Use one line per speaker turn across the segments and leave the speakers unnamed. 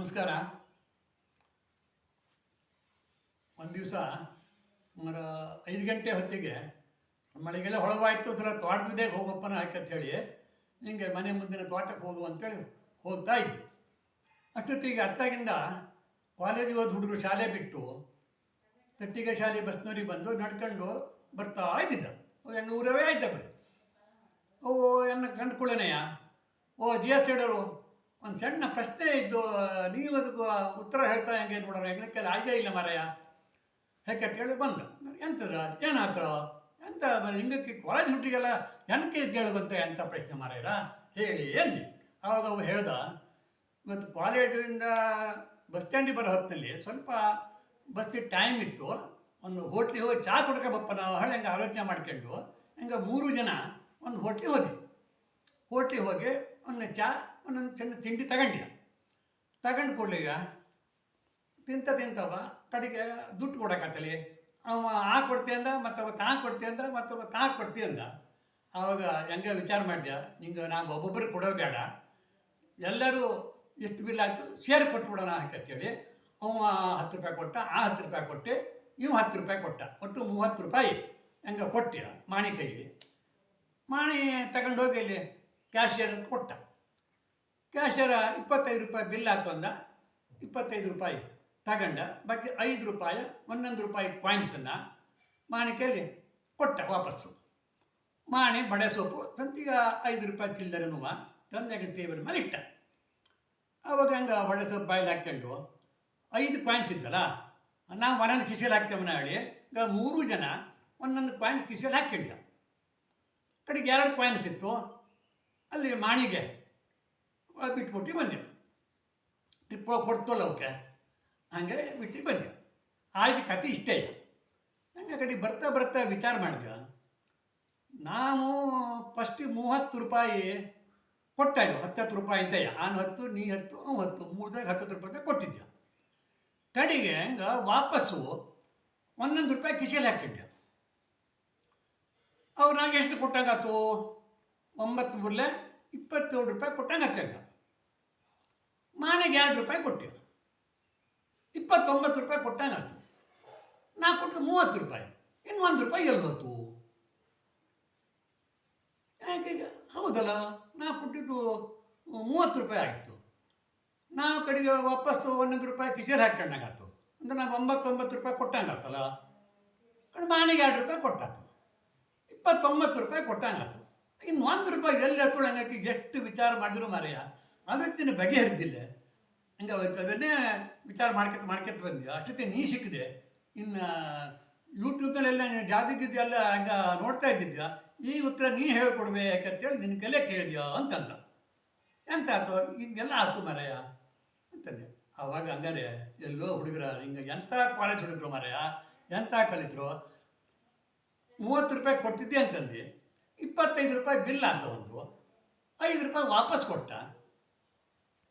ನಮಸ್ಕಾರ. ಒಂದು ದಿವಸ ಸುಮಾರು ಐದು ಗಂಟೆ ಹೊತ್ತಿಗೆ ಮಳೆಗೆಲ್ಲ ಹೊಳವಾಯ್ತು ಥರ ತೋಟದಿದೆ ಹೋಗಪ್ಪನ ಹೇಳಿ ಹಿಂಗೆ ಮನೆ ಮುಂದಿನ ತೋಟಕ್ಕೆ ಹೋಗು ಅಂತೇಳಿ ಹೋಗ್ತಾ ಇದ್ದೆ. ಅಷ್ಟೊತ್ತಿಗೆ ಅತ್ತಾಗಿಂದ ಕಾಲೇಜಿಗೆ ಹೋದ ಹುಡುಗರು ಶಾಲೆ ಬಿಟ್ಟು ತಟ್ಟಿಗೆ ಶಾಲೆ ಬಸ್ನವ್ರಿಗೆ ಬಂದು ನಡ್ಕೊಂಡು ಬರ್ತಾ ಇದ್ದಿದ್ದ. ಹೆಣ್ಣು ಊರವೇ ಆಯ್ತ ಬಿಡಿ ಓ, ಎನ್ನ ಕಂಡುಕೊಳ್ಳನೆಯ ಓ ಜಿ ಎಸ್ ಹೇಳೋರು ಒಂದು ಸಣ್ಣ ಪ್ರಶ್ನೆ ಇದ್ದು ನೀವು ಅದಕ್ಕೆ ಉತ್ತರ ಹೇಳ್ತಾ ಹೆಂಗೆ ನೋಡೋಣ ಹೆಂಗಕ್ಕೆಲ್ಲ ಆಯ್ಕೆ ಇಲ್ಲ ಮಾರಾಯ. ಹೇಗೆ ಕೇಳಿ ಬಂದು. ಎಂತದ? ಏನಾದ್ರು? ಎಂತ ಹಿಂಗಕ್ಕೆ ಕಾಲೇಜ್ ಹುಟ್ಟಿಗೆಲ್ಲ ಏನಕ್ಕೆ ಕೇಳಿ ಬಂತೆ ಅಂತ ಪ್ರಶ್ನೆ ಮಾರಾಯರ ಹೇಳಿ, ಎಲ್ಲಿ? ಆವಾಗ ಅವು ಹೇಳ್ದ ಮತ್ತು ಕಾಲೇಜಿಂದ ಬಸ್ ಸ್ಟ್ಯಾಂಡಿಗೆ ಬರೋ ಹೊತ್ತಿನಲ್ಲಿ ಸ್ವಲ್ಪ ಬಸ್ಸಿಗೆ ಟೈಮ್ ಇತ್ತು. ಒಂದು ಹೋಟ್ಲಿಗೆ ಹೋಗಿ ಚಹಾ ಕುಡ್ಕೊಬಪ್ಪ ನಾವು, ಹಳೆ ಹಂಗೆ ಆಲೋಚನೆ ಮಾಡ್ಕೊಂಡು, ಹಿಂಗೆ ಮೂರು ಜನ ಒಂದು ಹೋಟ್ಲಿಗೆ ಹೋದೆ. ಹೋಟ್ಲಿಗೆ ಹೋಗಿ ಒಂದು ಚಹಾ ಒಂದೊಂದು ಸಣ್ಣ ತಿಂಡಿ ತಗೊಂಡ್ಯ? ತಗೊಂಡು ಈಗ ತಿಂತ ತಿಂತವ, ಕಡೆಗೆ ದುಡ್ಡು ಕೊಡಕತ್ತಲಿ ಅವ ಆ ಕೊಡ್ತಿ ಅಂದ, ಮತ್ತವ ತಾ ಕೊಡ್ತಿ ಅಂದ, ಮತ್ತವ ತಾ ಕೊಡ್ತಿ ಅಂದ. ಆವಾಗ ಹೆಂಗೆ ವಿಚಾರ ಮಾಡ್ದೆ ನಿಂಗೆ ನಾವು ಒಬ್ಬೊಬ್ಬರು ಕೊಡೋದು ಬೇಡ. ಎಲ್ಲರೂ ಎಷ್ಟು ಬಿಲ್ ಆಯಿತು ಶೇರ್ ಕೊಟ್ಬಿಡೋಣ ಅಂತೇಳಿ. ಅವ ಹತ್ತು ರೂಪಾಯಿ ಕೊಟ್ಟ, ಆ ಹತ್ತು ರೂಪಾಯಿ ಕೊಟ್ಟೆ, ಇವು ಹತ್ತು ರೂಪಾಯಿ ಕೊಟ್ಟ. ಒಟ್ಟು ಮೂವತ್ತು ರೂಪಾಯಿ ಹೆಂಗೆ ಕೊಟ್ಟ ಮಾಣಿ ಕೈಗೆ ಮಾಣಿ ತಗೊಂಡೋಗಿ ಇಲ್ಲಿ ಕ್ಯಾಶಿಯರ್ ಕೊಟ್ಟ. ಕ್ಯಾಶಿಯರ ಇಪ್ಪತ್ತೈದು ರೂಪಾಯಿ ಬಿಲ್ ಅಂದ. ಇಪ್ಪತ್ತೈದು ರೂಪಾಯಿ ತಗೊಂಡ. ಬಾಕಿ ಐದು ರೂಪಾಯಿ, ಒಂದೊಂದು ರೂಪಾಯಿ ಕಾಯಿನ್ಸನ್ನು ಮಾಣಿಕೆಯಲ್ಲಿ ಕೊಟ್ಟ ವಾಪಸ್ಸು. ಮಾಣಿ ಬಡೆ ಸೊಪ್ಪು ಸಂತಿಗ ಐದು ರೂಪಾಯಿ ಚಿಲ್ಲರೆನುವ ತಂದೆಗೆ ಟೇಬಲ್ ಮೇಲೆ ಇಟ್ಟ. ಅವಾಗ ಹಂಗೆ ಬಡೆ ಸೊಪ್ಪು ಬಾಯಲ್ಲಿ ಹಾಕ್ಕೊಂಡು ಐದು ಕಾಯಿನ್ಸ್ ಇದ್ದಲ್ಲ ನಾವು ಒಂದೊಂದು ಕಿಸೆಯಲ್ಲಿ ಹಾಕ್ತೇವೆ ಹೇಳಿ, ಈಗ ಮೂರು ಜನ ಒಂದೊಂದು ಕಾಯಿನ್ಸ್ ಕಿಸೆಯಲ್ಲಿ ಹಾಕ್ಕೊಂಡ ಕಡೆಗೆ ಎರಡು ಕಾಯಿನ್ಸ್ ಇತ್ತು. ಅಲ್ಲಿ ಮಾಣಿಗೆ ಬಿಟ್ಬಿಟ್ಟು ಬನ್ನಿ ಟಿಪ್ಪ ಕೊಡ್ತಲ್ಲ ಅವಕ್ಕೆ ಹಂಗೆ ಬಿಟ್ಟು ಬನ್ನಿ ಆಯ್ತು ಕತೆ ಇಷ್ಟೇ. ಹಂಗೆ ಕಡೆ ಬರ್ತಾ ಬರ್ತಾ ವಿಚಾರ ಮಾಡಿದೆ. ನಾವು ಫಸ್ಟ್ ಮೂವತ್ತು ರೂಪಾಯಿ ಕೊಟ್ಟ ಹತ್ತು ಹತ್ತತ್ತು ರೂಪಾಯಿ ಅಂತ ನಾನು ಹತ್ತು, ನೀ ಹತ್ತು, ಅವ್ನು ಹತ್ತು. ಮೂರ್ದಾಗ ಹತ್ತು ರೂಪಾಯಿ ಕೊಟ್ಟಿದ್ದೆ. ಕಡೆಗೆ ಹಂಗೆ ವಾಪಸ್ಸು ಒಂದೊಂದು ರೂಪಾಯಿ ಕಿಸೆಯಲ್ಲಿ ಹಾಕಿದ್ದೆ. ಅವ್ರು ನಂಗೆ ಎಷ್ಟು ಕೊಟ್ಟಂಗಾತು ಒಂಬತ್ತು ಮೂರಲೆ ಇಪ್ಪತ್ತೇಳು ರೂಪಾಯಿ ಕೊಟ್ಟಂಗೆ ಹಾಕಂಗ ಮಾನೆಗೆ ಎರಡು ರೂಪಾಯಿ ಕೊಟ್ಟೆವು. ಇಪ್ಪತ್ತೊಂಬತ್ತು ರೂಪಾಯಿ ಕೊಟ್ಟಂಗಾಯ್ತು ನಾ ಕೊಟ್ಟು ಮೂವತ್ತು ರೂಪಾಯಿ. ಇನ್ನು ಒಂದು ರೂಪಾಯಿ ಎಲ್ಲಿ ಯಾಕೆ ಹೌದಲ್ಲ, ನಾ ಕೊಟ್ಟಿದ್ದು ಮೂವತ್ತು ರೂಪಾಯಿ ಆಯಿತು. ನಾವು ಕಡೆಗೆ ವಾಪಸ್ಸು ಒಂದೊಂದು ರೂಪಾಯಿ ಕಿಚೇರಿ ಹಾಕೊಂಡಂಗಾತು ಅಂದ್ರೆ ನಾವು ಒಂಬತ್ತೊಂಬತ್ತು ರೂಪಾಯಿ ಕೊಟ್ಟಂಗಾತಲ್ಲ ಕಡೆ ಮಾಣಿಗೆ ಎರಡು ರೂಪಾಯಿ ಕೊಟ್ಟಾತು ಇಪ್ಪತ್ತೊಂಬತ್ತು ರೂಪಾಯಿ ಕೊಟ್ಟಂಗಾತು ಇನ್ನು ಒಂದು ರೂಪಾಯಿ ಎಲ್ಲಿ ಹತ್ತು ಹಂಗಾಕಿ ಎಷ್ಟು ವಿಚಾರ ಮಾಡಿದ್ರು ಮಾರಾಯ. ಅದಕ್ಕಿನ ಬಗೆಹರಿದಿಲ್ಲ ಹಂಗೆ ಅವತ್ತು ಅದನ್ನೇ ವಿಚಾರ ಮಾಡ್ಕೊತ ಮಾಡ್ಕೊತ ಬಂದ್ವಿ. ಅಷ್ಟೊತ್ತೆ ನೀ ಸಿಕ್ಕಿದೆ. ಇನ್ನು ಯೂಟ್ಯೂಬ್ನಲ್ಲೆಲ್ಲ ನೀನು ಎಲ್ಲ ಹಂಗೆ ನೋಡ್ತಾ ಇದ್ದಿದ್ದ ಈ ಉತ್ತರ ನೀ ಹೇಳ್ಕೊಡ್ಬೇ ಯಾಕಂತೇಳಿ ನಿನ್ನ ಕಲೆ ಕೇಳಿದ್ಯಾ ಅಂತಂದ. ಎಂತ ಆಯ್ತು ಹಿಂಗೆಲ್ಲ ಆಯ್ತು ಮಾರಾಯ ಅಂತಂದೆ. ಆವಾಗ ಹಂಗಾರೆ ಎಲ್ಲೋ ಹುಡುಗರ ಹಿಂಗೆ ಎಂಥ ಕಾಲೇಜ್ ಹುಡುಗರು ಮಾರಾಯ? ಎಂಥ ಕಲಿತರು? ಮೂವತ್ತು ರೂಪಾಯಿ ಕೊಟ್ಟಿದ್ದೆ ಅಂತಂದು. ಇಪ್ಪತ್ತೈದು ರೂಪಾಯಿ ಬಿಲ್ ಅಂತ ಒಂದು. ಐದು ರೂಪಾಯಿ ವಾಪಸ್ ಕೊಟ್ಟ.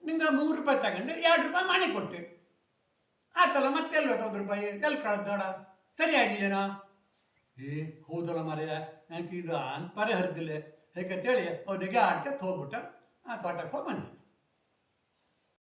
ನಿಂಗೆ ಮೂರು ರೂಪಾಯಿ ತಗೊಂಡು ಎರಡು ರೂಪಾಯಿ ಮಾಡಿ ಕೊಟ್ಟೆ. ಆತಲ್ಲ ಮತ್ತೆಲ್ಲ ಒಂದು ರೂಪಾಯಿ? ಎಲ್ಲಿ ಕಳ್ದಾಡ ಸರಿ ಏ, ಹೌದಲ್ಲ ಮರೆಯ ಯಾಕೆ ಇದು ಅನ್ಪರೆ ಹರಿದಿಲ್ಲ ಹೇಗಂತೇಳಿ ಅವ್ರಿಗೆ ಆಡ್ಕೆ ಹೋಗ್ಬಿಟ್ಟ. ಆ ತೋಟಕ್ಕೆ ಹೋಗಿ ಬಂದೆ.